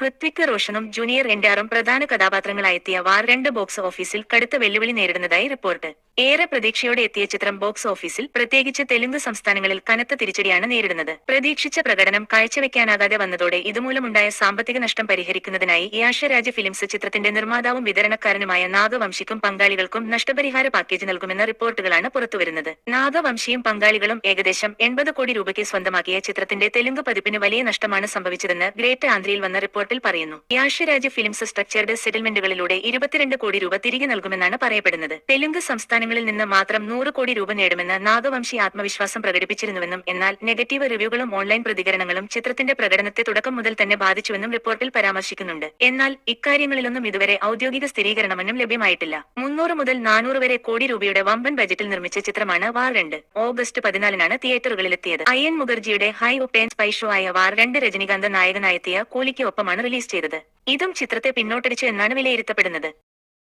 Hrithik റോഷനും junior എൻഡാറും പ്രധാന കഥാപാത്രങ്ങളായെത്തിയ വാർ രണ്ട് box ഓഫീസിൽ കടുത്ത വെല്ലുവിളി നേരിടുന്നതായി റിപ്പോർട്ട്. ഏറെ പ്രതീക്ഷയോടെ എത്തിയ ചിത്രം ബോക്സ് ഓഫീസിൽ പ്രത്യേകിച്ച് തെലുങ്ക് സംസ്ഥാനങ്ങളിൽ കനത്ത തിരിച്ചടിയാണ് നേരിടുന്നത്. പ്രതീക്ഷിച്ച പ്രകടനം കാഴ്ചവെക്കാനാകാതെ വന്നതോടെ ഇതുമൂലമുണ്ടായ സാമ്പത്തിക നഷ്ടം പരിഹരിക്കുന്നതിനായി യാഷരാജ് ഫിലിംസ് ചിത്രത്തിന്റെ നിർമ്മാതാവും വിതരണക്കാരനുമായ നാഗവംശിക്കും പങ്കാളികൾക്കും നഷ്ടപരിഹാര പാക്കേജ് നൽകുമെന്ന റിപ്പോർട്ടുകളാണ് പുറത്തുവരുന്നത്. നാഗവംശിയും പങ്കാളികളും ഏകദേശം എൺപത് കോടി രൂപയ്ക്ക് സ്വന്തമാക്കിയ ചിത്രത്തിന്റെ തെലുങ്ക് പതിപ്പിന് വലിയ നഷ്ടമാണ് സംഭവിച്ചതെന്ന് ഗ്രേറ്റ് ആന്ധ്രയിൽ വന്ന റിപ്പോർട്ടിൽ പറയുന്നു. യാഷരാജ് ഫിലിംസ് സ്ട്രക്ചേർഡ് സെറ്റിൽമെന്റുകളിലൂടെ ഇരുപത്തിരണ്ട് കോടി രൂപ തിരികെ നൽകുമെന്നാണ് പറയപ്പെടുന്നത്. തെലുങ്ക് സംസ്ഥാനങ്ങളിൽ നിന്ന് മാത്രം നൂറ് കോടി രൂപ നേടുമെന്ന് നാഗവംശി ആത്മവിശ്വാസം പ്രകടിപ്പിച്ചിരുന്നുവെന്നും എന്നാൽ നെഗറ്റീവ് റിവ്യൂകളും ഓൺലൈൻ പ്രതികരണങ്ങളും ചിത്രത്തിന്റെ പ്രകടനത്തെ തുടക്കം മുതൽ തന്നെ ബാധിച്ചുവെന്നും റിപ്പോർട്ടിൽ പരാമർശിക്കുന്നുണ്ട്. എന്നാൽ ഇക്കാര്യങ്ങളിലൊന്നും ഇതുവരെ ഔദ്യോഗിക സ്ഥിരീകരണമൊന്നും ലഭ്യമായിട്ടില്ല. മുന്നൂറ് മുതൽ നാനൂറ് വരെ കോടി രൂപയുടെ വമ്പൻ ബജറ്റിൽ നിർമ്മിച്ച ചിത്രമാണ് വാർ രണ്ട്. ഓഗസ്റ്റ് പതിനാലിനാണ് തിയേറ്ററുകളിലെത്തിയത്. അയ്യൻ മുഖർജിയുടെ ഹൈ ഒപ്പേൻ സ്പൈഷോ ആയ വാർ രണ്ട് രജനീകാന്ത നായകനായെത്തിയ കൂലിക്ക് ഒപ്പമാണ് റിലീസ് ചെയ്തത്. ഇതും ചിത്രത്തെ പിന്നോട്ടടിച്ചു എന്നാണ് വിലയിരുത്തപ്പെടുന്നത്.